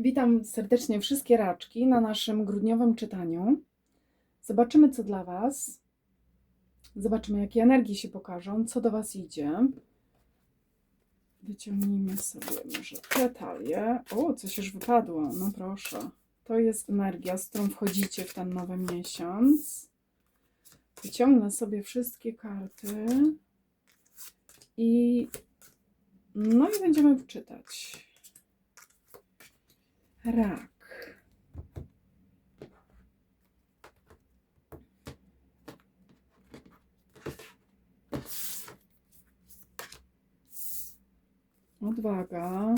Witam serdecznie wszystkie raczki na naszym grudniowym czytaniu. Zobaczymy, co dla Was. Zobaczymy, jakie energie się pokażą, co do Was idzie. Wyciągnijmy sobie może te talie. O, coś już wypadło. No proszę. To jest energia, z którą wchodzicie w ten nowy miesiąc. Wyciągnę sobie wszystkie karty. I no i będziemy czytać. Rak. Odwaga.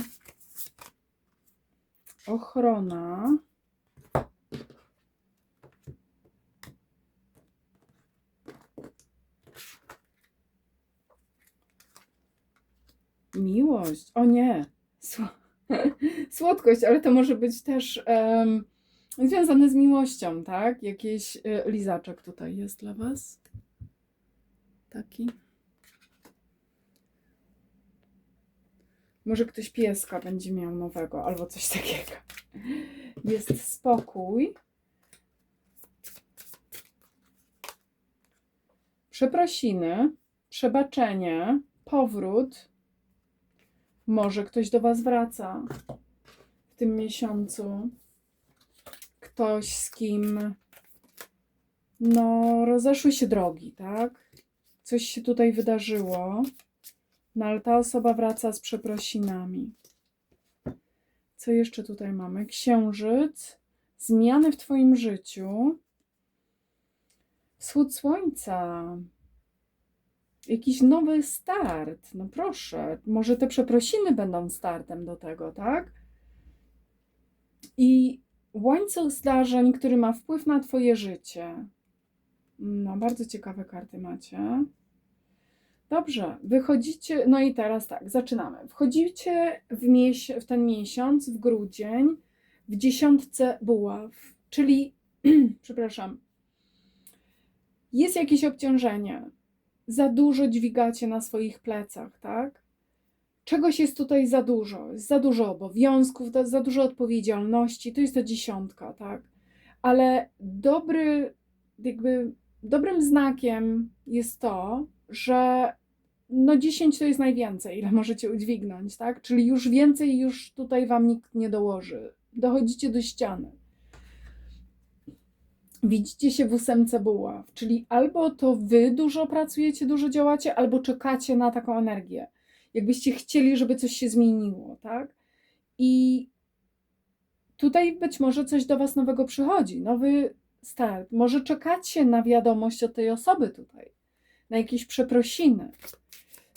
Ochrona. Miłość. O nie. Sło- Słodkość, ale to może być też em, związane z miłością, tak? Jakiś e, lizaczek tutaj jest dla Was. Taki. Może ktoś pieska będzie miał nowego, albo coś takiego. Jest spokój. Przeprosiny, przebaczenie, powrót. Może ktoś do Was wraca tym miesiącu. Ktoś, z kim no, rozeszły się drogi, tak? Coś się tutaj wydarzyło. No ale ta osoba wraca z przeprosinami. Co jeszcze tutaj mamy? Księżyc, zmiany w Twoim życiu, wschód słońca, jakiś nowy start. No proszę, może te przeprosiny będą startem do tego, tak? I łańcuch zdarzeń, który ma wpływ na Twoje życie. No, bardzo ciekawe karty macie. Dobrze, wychodzicie, no i teraz tak, zaczynamy. Wchodzicie w, w ten miesiąc, w grudzień, w dziesiątce buław, czyli, przepraszam, jest jakieś obciążenie, za dużo dźwigacie na swoich plecach, tak? Czegoś jest tutaj za dużo, jest za dużo obowiązków, za- dużo odpowiedzialności, to jest ta dziesiątka, tak? Ale dobry, jakby dobrym znakiem jest to, że no 10 to jest najwięcej, ile możecie udźwignąć, tak? Czyli już więcej już tutaj wam nikt nie dołoży. Dochodzicie do ściany. Widzicie się w ósemce buław, czyli albo to wy dużo pracujecie, dużo działacie, albo czekacie na taką energię. Jakbyście chcieli, żeby coś się zmieniło, tak? I tutaj być może coś do was nowego przychodzi, nowy start. Może czekacie na wiadomość od tej osoby tutaj, na jakieś przeprosiny.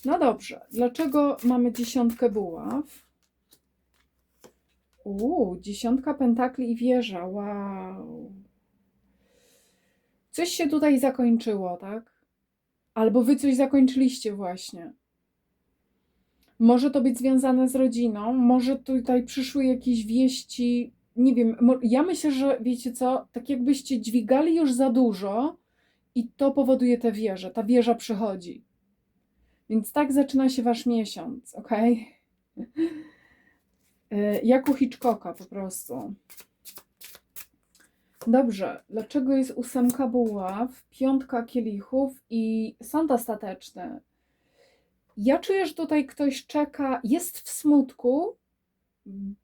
No dobrze, dlaczego mamy dziesiątkę buław? Uuu, dziesiątka pentakli i wieża, wow. Coś się tutaj zakończyło, tak? Albo wy coś zakończyliście właśnie. Może to być związane z rodziną, może tutaj przyszły jakieś wieści, nie wiem, ja myślę, że wiecie co, tak jakbyście dźwigali już za dużo i to powoduje tę wieżę, ta wieża przychodzi. Więc tak zaczyna się wasz miesiąc, ok? Jak u Hitchcocka po prostu. Dobrze, dlaczego jest ósemka buław, piątka kielichów i sąd ostateczny? Ja czuję, że tutaj ktoś czeka, jest w smutku,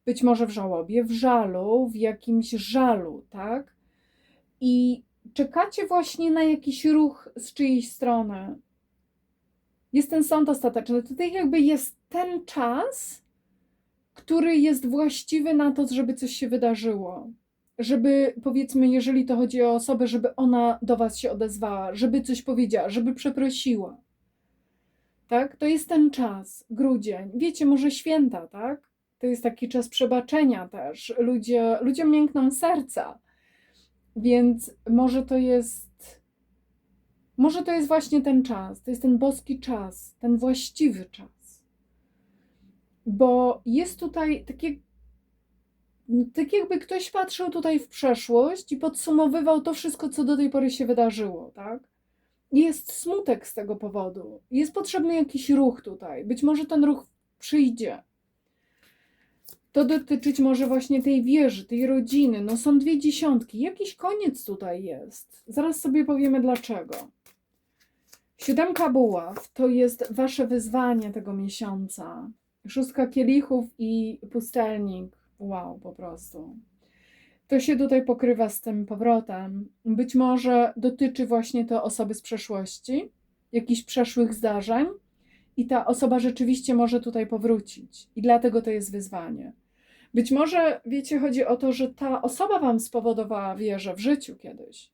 być może w żałobie, w żalu, w jakimś żalu, tak? I czekacie właśnie na jakiś ruch z czyjejś strony. Jest ten sąd ostateczny. Tutaj jakby jest ten czas, który jest właściwy na to, żeby coś się wydarzyło. Żeby, powiedzmy, jeżeli to chodzi o osobę, żeby ona do Was się odezwała, żeby coś powiedziała, żeby przeprosiła. Tak? To jest ten czas, grudzień. Wiecie, może święta, tak? To jest taki czas przebaczenia też. Ludzie, ludziom miękną serca. Więc może to jest. Może to jest właśnie ten czas, to jest ten boski czas, ten właściwy czas. Bo jest tutaj takie tak jakby ktoś patrzył tutaj w przeszłość i podsumowywał to wszystko, co do tej pory się wydarzyło, tak? Jest smutek z tego powodu. Jest potrzebny jakiś ruch tutaj. Być może ten ruch przyjdzie. To dotyczyć może właśnie tej wieży, tej rodziny. No są dwie dziesiątki. Jakiś koniec tutaj jest. Zaraz sobie powiemy dlaczego. Siódemka buław to jest wasze wyzwanie tego miesiąca. Szóstka kielichów i pustelnik. Wow, po prostu. To się tutaj pokrywa z tym powrotem. Być może dotyczy właśnie to osoby z przeszłości, jakichś przeszłych zdarzeń, i ta osoba rzeczywiście może tutaj powrócić. I dlatego to jest wyzwanie. Być może, wiecie, chodzi o to, że ta osoba wam spowodowała wieżę w życiu kiedyś.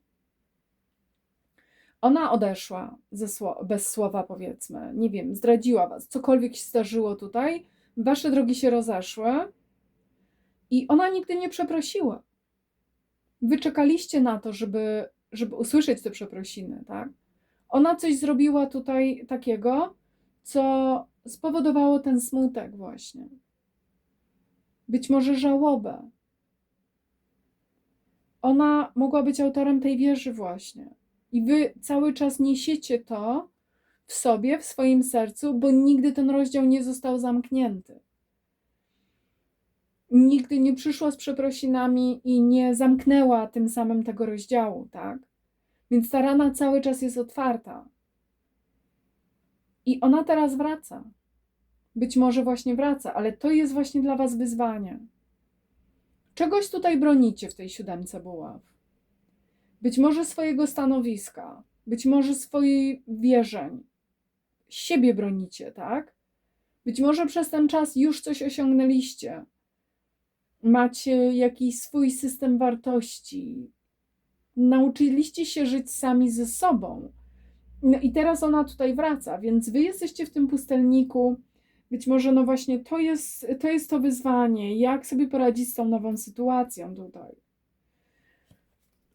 Ona odeszła sło- bez słowa, powiedzmy, nie wiem, zdradziła was, cokolwiek się zdarzyło tutaj, wasze drogi się rozeszły i ona nigdy nie przeprosiła. Wy czekaliście na to, żeby, żeby usłyszeć te przeprosiny, tak? Ona coś zrobiła tutaj takiego, co spowodowało ten smutek, właśnie. Być może żałobę. Ona mogła być autorem tej wieży, właśnie. I wy cały czas niesiecie to w sobie, w swoim sercu, bo nigdy ten rozdział nie został zamknięty. Nigdy nie przyszła z przeprosinami i nie zamknęła tym samym tego rozdziału, tak? Więc ta rana cały czas jest otwarta. I ona teraz wraca. Być może właśnie wraca, ale to jest właśnie dla Was wyzwanie. Czegoś tutaj bronicie w tej siódemce buław. Być może swojego stanowiska, być może swoich wierzeń. Siebie bronicie, tak? Być może przez ten czas już coś osiągnęliście. Macie jakiś swój system wartości. Nauczyliście się żyć sami ze sobą. No i teraz ona tutaj wraca, więc wy jesteście w tym pustelniku. Być może, no właśnie, to jest, to jest to wyzwanie, jak sobie poradzić z tą nową sytuacją tutaj.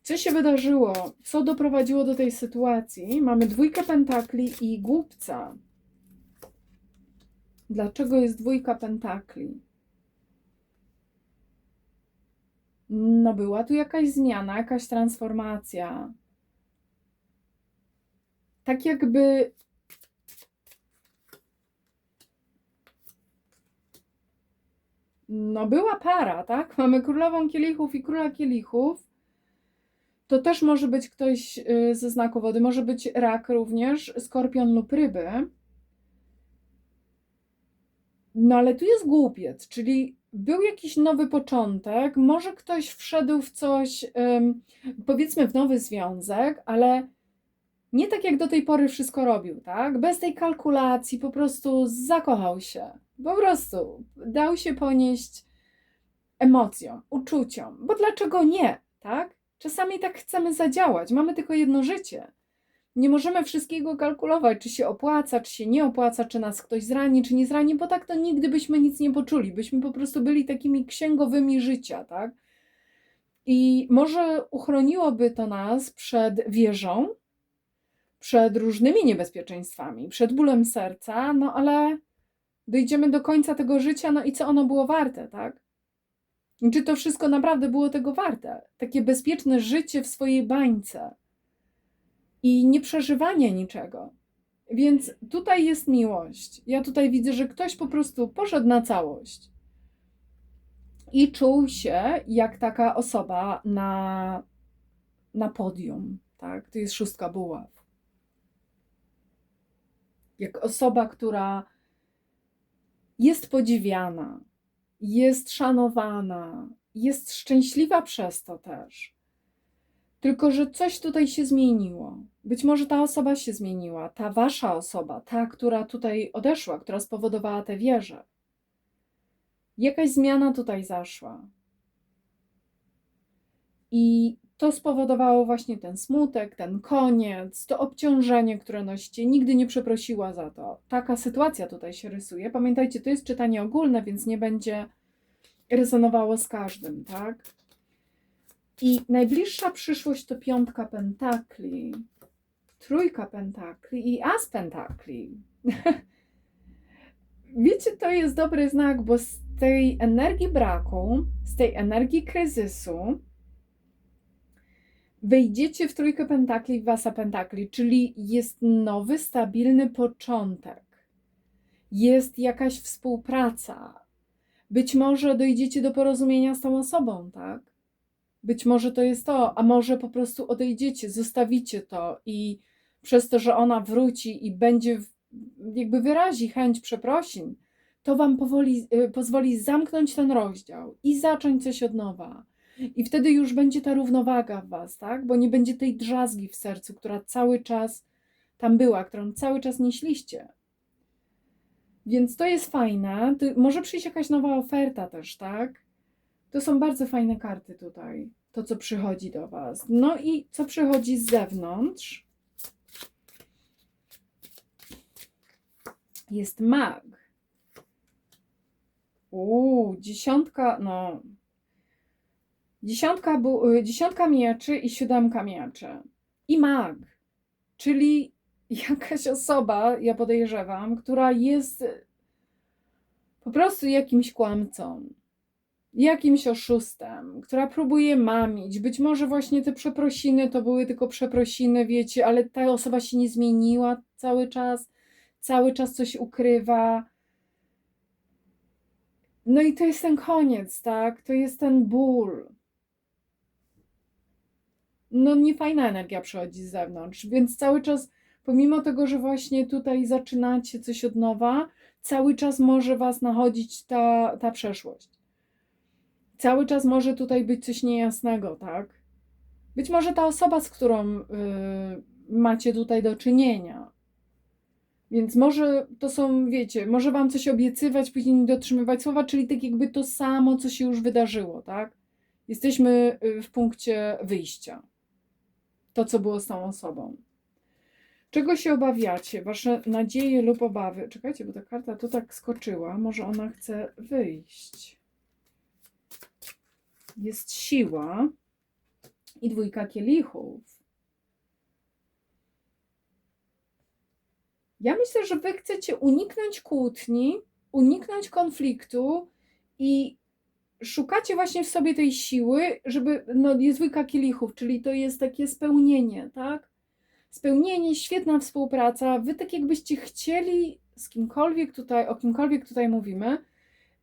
Co się wydarzyło? Co doprowadziło do tej sytuacji? Mamy dwójkę pentakli i głupca. Dlaczego jest dwójka pentakli? No, była tu jakaś zmiana, jakaś transformacja. Tak jakby No, była para, tak? Mamy królową kielichów i króla kielichów. To też może być ktoś y, ze znaku wody, może być rak również, skorpion lub ryby. No, ale tu jest głupiec, czyli był jakiś nowy początek, może ktoś wszedł w coś, powiedzmy, w nowy związek, ale nie tak jak do tej pory wszystko robił, tak? Bez tej kalkulacji, po prostu zakochał się. Po prostu dał się ponieść emocjom, uczuciom, bo dlaczego nie, tak? Czasami tak chcemy zadziałać, mamy tylko jedno życie. Nie możemy wszystkiego kalkulować, czy się opłaca, czy się nie opłaca, czy nas ktoś zrani, czy nie zrani, bo tak to nigdy byśmy nic nie poczuli. Byśmy po prostu byli takimi księgowymi życia, tak? I może uchroniłoby to nas przed wieżą, przed różnymi niebezpieczeństwami, przed bólem serca, no ale dojdziemy do końca tego życia, no i co ono było warte, tak? Czy to wszystko naprawdę było tego warte? Takie bezpieczne życie w swojej bańce i nie przeżywanie niczego. Więc tutaj jest miłość. Ja tutaj widzę, że ktoś po prostu poszedł na całość i czuł się jak taka osoba na, na podium. Tak? To jest szóstka buław. Jak osoba, która jest podziwiana, jest szanowana, jest szczęśliwa przez to też. Tylko, że coś tutaj się zmieniło. Być może ta osoba się zmieniła, ta wasza osoba, ta, która tutaj odeszła, która spowodowała tę wieżę. Jakaś zmiana tutaj zaszła. I to spowodowało właśnie ten smutek, ten koniec, to obciążenie, które nosicie. Nigdy nie przeprosiła za to. Taka sytuacja tutaj się rysuje. Pamiętajcie, to jest czytanie ogólne, więc nie będzie rezonowało z każdym, tak? I najbliższa przyszłość to piątka pentakli, trójka pentakli i as pentakli. Wiecie, to jest dobry znak, bo z tej energii braku, z tej energii kryzysu, wejdziecie w trójkę pentakli, w wasa pentakli, czyli jest nowy, stabilny początek. Jest jakaś współpraca. Być może dojdziecie do porozumienia z tą osobą, tak? Być może to jest to, a może po prostu odejdziecie, zostawicie to i przez to, że ona wróci i będzie jakby wyrazi chęć przeprosin, to wam powoli, y, pozwoli zamknąć ten rozdział i zacząć coś od nowa. I wtedy już będzie ta równowaga w was, tak? Bo nie będzie tej drzazgi w sercu, która cały czas tam była, którą cały czas nieśliście. Więc to jest fajne. Może przyjść jakaś nowa oferta też, tak? To są bardzo fajne karty tutaj. To, co przychodzi do Was. No i co przychodzi z zewnątrz? Jest mag. Uuu, dziesiątka, no. Dziesiątka, bu- y, dziesiątka mieczy i siódemka mieczy. I mag. Czyli jakaś osoba, ja podejrzewam, która jest po prostu jakimś kłamcą, jakimś oszustem, która próbuje mamić. Być może właśnie te przeprosiny to były tylko przeprosiny, wiecie, ale ta osoba się nie zmieniła cały czas, cały czas coś ukrywa. No i to jest ten koniec, tak? To jest ten ból. No, niefajna energia przychodzi z zewnątrz, więc cały czas, pomimo tego, że właśnie tutaj zaczynacie coś od nowa, cały czas może was nachodzić ta, ta przeszłość. Cały czas może tutaj być coś niejasnego, tak? Być może ta osoba, z którą y, macie tutaj do czynienia. Więc może to są, wiecie, może wam coś obiecywać, później nie dotrzymywać słowa, czyli tak jakby to samo, co się już wydarzyło, tak? Jesteśmy y, w punkcie wyjścia. To, co było z tą osobą. Czego się obawiacie? Wasze nadzieje lub obawy? Czekajcie, bo ta karta tu tak skoczyła. Może ona chce wyjść. Jest siła i dwójka kielichów. Ja myślę, że wy chcecie uniknąć kłótni, uniknąć konfliktu i szukacie właśnie w sobie tej siły, żeby, no jest dwójka kielichów, czyli to jest takie spełnienie, tak? Spełnienie, świetna współpraca. Wy tak jakbyście chcieli z kimkolwiek tutaj, o kimkolwiek tutaj mówimy,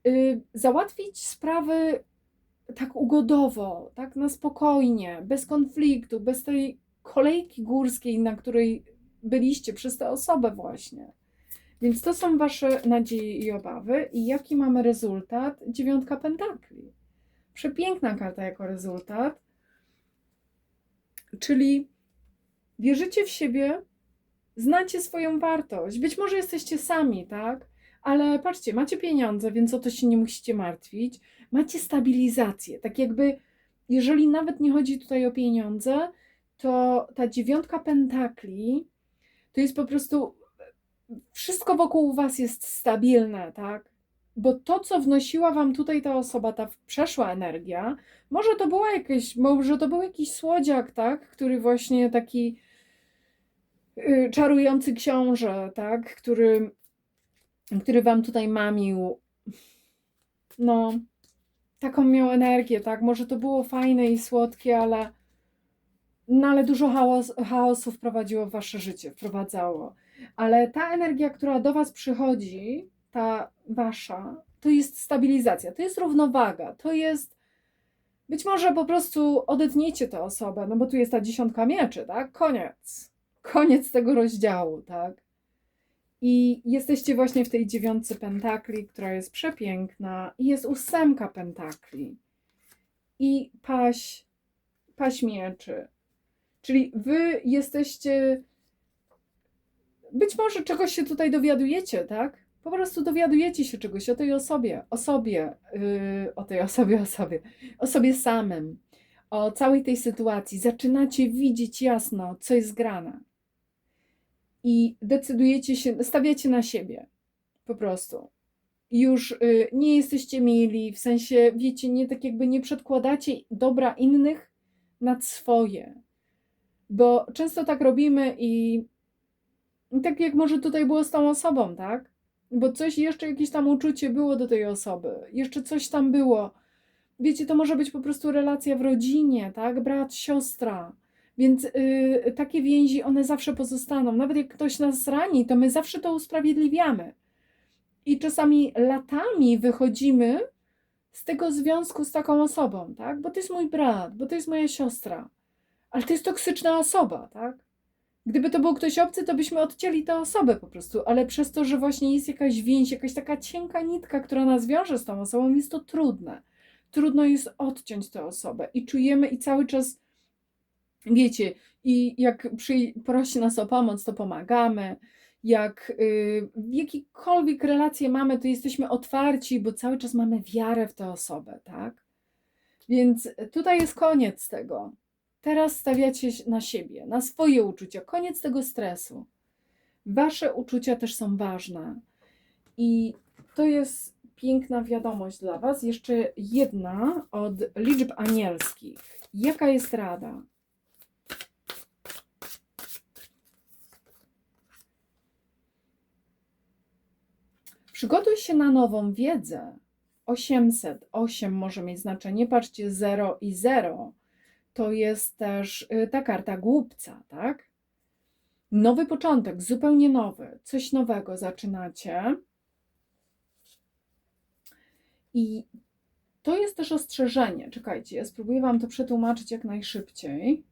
yy, załatwić sprawy tak ugodowo, tak na spokojnie, bez konfliktu, bez tej kolejki górskiej, na której byliście przez tę osobę właśnie. Więc to są wasze nadzieje i obawy. I jaki mamy rezultat? Dziewiątka pentakli. Przepiękna karta jako rezultat. Czyli wierzycie w siebie, znacie swoją wartość. Być może jesteście sami, tak? Ale patrzcie, macie pieniądze, więc o to się nie musicie martwić. Macie stabilizację. Tak jakby, jeżeli nawet nie chodzi tutaj o pieniądze, to ta dziewiątka pentakli to jest po prostu wszystko wokół was jest stabilne, tak? Bo to, co wnosiła wam tutaj ta osoba, ta przeszła energia, może to była jakieś, może to był jakiś słodziak, tak? Który właśnie taki y, czarujący książę, tak? Który, który wam tutaj mamił. No, taką miał energię, tak? Może to było fajne i słodkie, ale no ale dużo chaos, chaosu wprowadziło w wasze życie, wprowadzało. Ale ta energia, która do was przychodzi, ta wasza, to jest stabilizacja, to jest równowaga, to jest być może po prostu odetniecie tę osobę, no bo tu jest ta dziesiątka mieczy, tak? Koniec. Koniec tego rozdziału, tak? I jesteście właśnie w tej dziewiątce pentakli, która jest przepiękna, i jest ósemka pentakli. I paś, paś mieczy. Czyli wy jesteście. Być może czegoś się tutaj dowiadujecie, tak? Po prostu dowiadujecie się czegoś o tej osobie, o sobie, yy, o tej osobie, o sobie, o sobie samym, o całej tej sytuacji. Zaczynacie widzieć jasno, co jest grane. I decydujecie się, stawiacie na siebie. Po prostu. Już yy, nie jesteście mili, w sensie, wiecie, nie tak jakby nie przedkładacie dobra innych nad swoje bo często tak robimy i tak jak może tutaj było z tą osobą, tak? Bo coś jeszcze, jakieś tam uczucie było do tej osoby, jeszcze coś tam było. Wiecie, to może być po prostu relacja w rodzinie, tak? Brat, siostra. Więc yy, takie więzi, one zawsze pozostaną. Nawet jak ktoś nas rani, to my zawsze to usprawiedliwiamy. I czasami latami wychodzimy z tego związku z taką osobą, tak? Bo to jest mój brat, bo to jest moja siostra. Ale to jest toksyczna osoba, tak? Gdyby to był ktoś obcy, to byśmy odcięli tę osobę po prostu, ale przez to, że właśnie jest jakaś więź, jakaś taka cienka nitka, która nas wiąże z tą osobą, jest to trudne. Trudno jest odciąć tę osobę i czujemy i cały czas, wiecie, i jak przy, prosi nas o pomoc, to pomagamy. Jak y, jakikolwiek relacje mamy, to jesteśmy otwarci, bo cały czas mamy wiarę w tę osobę, tak? Więc tutaj jest koniec tego. Teraz stawiacie na siebie, na swoje uczucia. Koniec tego stresu. Wasze uczucia też są ważne. I to jest piękna wiadomość dla Was. Jeszcze jedna od liczb anielskich. Jaka jest rada? Przygotuj się na nową wiedzę. 808 może mieć znaczenie. Patrzcie, 0 i 0 to jest też y, ta karta głupca, tak? Nowy początek, zupełnie nowy, coś nowego zaczynacie. I to jest też ostrzeżenie. Czekajcie, ja spróbuję Wam to przetłumaczyć jak najszybciej.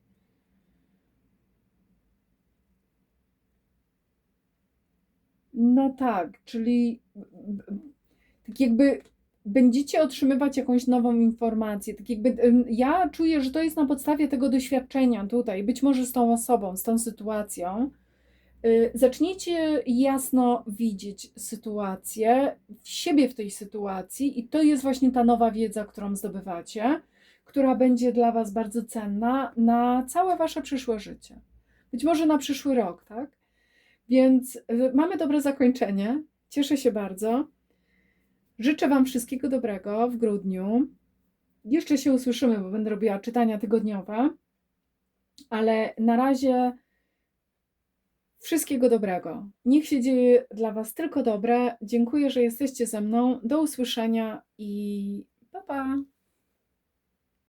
No tak, czyli tak jakby będziecie otrzymywać jakąś nową informację. Tak jakby ja czuję, że to jest na podstawie tego doświadczenia tutaj, być może z tą osobą, z tą sytuacją. Y, Zaczniecie jasno widzieć sytuację, siebie w tej sytuacji, i to jest właśnie ta nowa wiedza, którą zdobywacie, która będzie dla Was bardzo cenna na całe Wasze przyszłe życie. Być może na przyszły rok, tak? Więc y, mamy dobre zakończenie. Cieszę się bardzo. Życzę Wam wszystkiego dobrego w grudniu. Jeszcze się usłyszymy, bo będę robiła czytania tygodniowe, ale na razie wszystkiego dobrego. Niech się dzieje dla Was tylko dobre. Dziękuję, że jesteście ze mną. Do usłyszenia i pa pa!